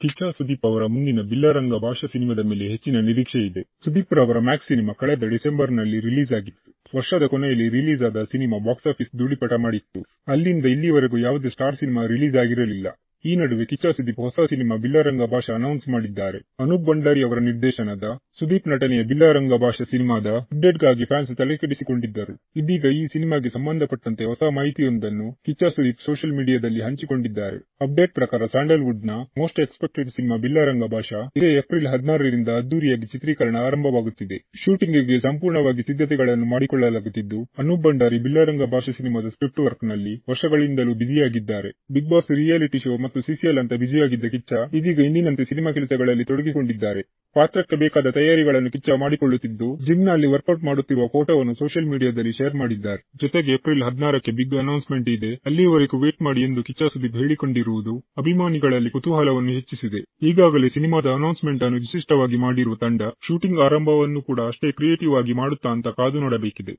ಕಿಚ್ಚ ಸುದೀಪ್ ಅವರ ಮುಂದಿನ ಬಿಲ್ಲರಂಗ ಭಾಷಾ ಸಿನಿಮಾದ ಮೇಲೆ ಹೆಚ್ಚಿನ ನಿರೀಕ್ಷೆ ಇದೆ. ಸುದೀಪ್ ರವರ ಮ್ಯಾಕ್ಸ್ ಸಿನಿಮಾ ಕಳೆದ ಡಿಸೆಂಬರ್ನಲ್ಲಿ ರಿಲೀಸ್ ಆಗಿತ್ತು. ವರ್ಷದ ಕೊನೆಯಲ್ಲಿ ರಿಲೀಸ್ ಆದ ಸಿನಿಮಾ ಬಾಕ್ಸ್ ಆಫೀಸ್ ಧೂಳಿಪಟ ಮಾಡಿತ್ತು. ಅಲ್ಲಿಂದ ಇಲ್ಲಿವರೆಗೂ ಯಾವುದೇ ಸ್ಟಾರ್ ಸಿನಿಮಾ ರಿಲೀಸ್ ಆಗಿರಲಿಲ್ಲ. ಈ ನಡುವೆ ಕಿಚ್ಚ ಸುದೀಪ್ ಹೊಸ ಸಿನಿಮಾ ಬಿಲ್ಲರಂಗ ಭಾಷೆ ಅನೌನ್ಸ್ ಮಾಡಿದ್ದಾರೆ. ಅನೂಪ್ ಭಂಡಾರಿ ಅವರ ನಿರ್ದೇಶನದ ಸುದೀಪ್ ನಟನೆಯ ಬಿಲ್ಲರಂಗ ಭಾಷೆ ಸಿನಿಮಾದ ಅಪ್ಡೇಟ್ಗಾಗಿ ಫ್ಯಾನ್ಸ್ ತಲೆಕೆಡಿಸಿಕೊಂಡಿದ್ದರು. ಇದೀಗ ಈ ಸಿನಿಮಾಗೆ ಸಂಬಂಧಪಟ್ಟಂತೆ ಹೊಸ ಮಾಹಿತಿಯೊಂದನ್ನು ಕಿಚ್ಚ ಸುದೀಪ್ ಸೋಷಿಯಲ್ ಮೀಡಿಯಾದಲ್ಲಿ ಹಂಚಿಕೊಂಡಿದ್ದಾರೆ. ಅಪ್ಡೇಟ್ ಪ್ರಕಾರ ಸ್ಯಾಂಡಲ್ವುಡ್ನ most expected cinema Billaranga Bhasha ಇದೇ ಏಪ್ರಿಲ್ ಹದಿನಾರರಿಂದ ಅದ್ದೂರಿಯಾಗಿ ಚಿತ್ರೀಕರಣ ಆರಂಭವಾಗುತ್ತಿದೆ. ಶೂಟಿಂಗ್ಗೆ ಸಂಪೂರ್ಣವಾಗಿ ಸಿದ್ಧತೆಗಳನ್ನು ಮಾಡಿಕೊಳ್ಳಲಾಗುತ್ತಿದ್ದು, ಅನೂಪ್ ಭಂಡಾರಿ ಬಿಲ್ಲರಂಗ ಭಾಷೆ ಸಿನಿಮಾದ ಸ್ಕ್ರಿಪ್ಟ್ ವರ್ಕ್ನಲ್ಲಿ ವರ್ಷಗಳಿಂದಲೂ ಬ್ಯುಸಿಯಾಗಿದ್ದಾರೆ ಬಿಗ್ ಬಾಸ್ ರಿಯಾಲಿಟಿ ಶೋ ಮತ್ತು ಸಿಸಿಎಲ್ ಅಂತ ಬ್ಯುಸಿಯಾಗಿದ್ದ ಕಿಚ್ಚ ಇದೀಗ ಇಂದಿನಂತೆ ಸಿನಿಮಾ ಕೆಲಸಗಳಲ್ಲಿ ತೊಡಗಿಕೊಂಡಿದ್ದಾರೆ. ಪಾತ್ರಕ್ಕೆ ಬೇಕಾದ ತಯಾರಿಗಳನ್ನು ಕಿಚ್ಚ ಮಾಡಿಕೊಳ್ಳುತ್ತಿದ್ದು ಜಿಮ್ನಲ್ಲಿ ವರ್ಕೌಟ್ ಮಾಡುತ್ತಿರುವ ಫೋಟೋವನ್ನು ಸೋಷಿಯಲ್ ಮೀಡಿಯಾದಲ್ಲಿ ಶೇರ್ ಮಾಡಿದ್ದಾರೆ. ಜೊತೆಗೆ ಏಪ್ರಿಲ್ ಹದಿನಾರಕ್ಕೆ ಬಿಗ್ ಅನೌನ್ಸ್ಮೆಂಟ್ ಇದೆ. ಅಲ್ಲಿಯವರೆಗೂ ವೇಟ್ ಮಾಡಿ ಎಂದು ಕಿಚ್ಚ ಸುದೀಪ್ ಹೇಳಿಕೊಂಡಿರುವುದು ಅಭಿಮಾನಿಗಳಲ್ಲಿ ಕುತೂಹಲವನ್ನು ಹೆಚ್ಚಿಸಿದೆ. ಈಗಾಗಲೇ ಸಿನಿಮಾದ ಅನೌನ್ಸ್ಮೆಂಟ್ ಅನ್ನು ವಿಶಿಷ್ಟವಾಗಿ ಮಾಡಿರುವ ತಂಡ, ಶೂಟಿಂಗ್ ಆರಂಭವನ್ನು ಕೂಡ ಅಷ್ಟೇ ಕ್ರಿಯೇಟಿವ್ ಆಗಿ ಮಾಡುತ್ತಾ ಅಂತ ಕಾದು ನೋಡಬೇಕಿದೆ.